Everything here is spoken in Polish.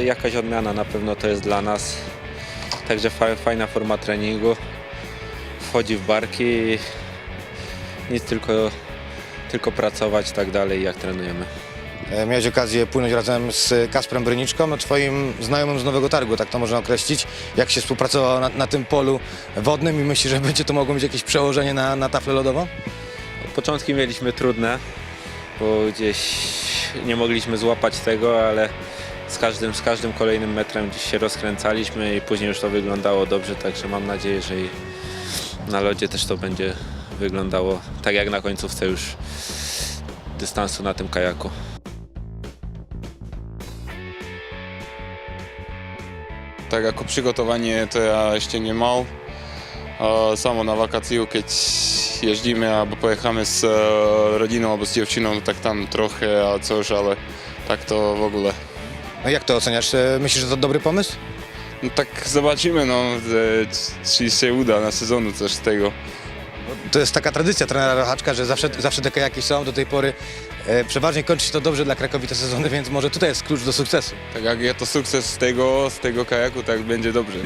Jakaś odmiana na pewno to jest dla nas. Także fa- fajna forma treningu. Wchodzi w barki nic tylko, tylko pracować tak dalej jak trenujemy. E, Miałeś okazję płynąć razem z Kasprem Bryniczką, no twoim znajomym z Nowego Targu, tak to można określić. Jak się współpracowało na, na tym polu wodnym i myślisz, że będzie to mogło mieć jakieś przełożenie na, na taflę lodową? Początki mieliśmy trudne, bo gdzieś nie mogliśmy złapać tego, ale z każdym, z każdym kolejnym metrem gdzieś się rozkręcaliśmy i później już to wyglądało dobrze, także mam nadzieję, że i na lodzie też to będzie wyglądało tak jak na końcówce już dystansu na tym kajaku. Tak ako przygotowanie to ja ešte nemal. A samo na wakaciju, keď ježdíme alebo pojechame s e, rodinou alebo s dievčinou, tak tam trochę a coś, ale tak to w ogóle. No jak to oceniasz? E, Myślisz, że to dobry pomysł? No tak zobaczymy, no, e, czy się uda na sezonu coś z tego. To jest taka tradycja trenera Rochaczka, że zawsze, zawsze te kajaki są do tej pory. E, przeważnie kończy się to dobrze dla Krakowi te sezony, więc może tutaj jest klucz do sukcesu. Tak jak je to sukces z tego, z tego kajaku, tak będzie dobrze.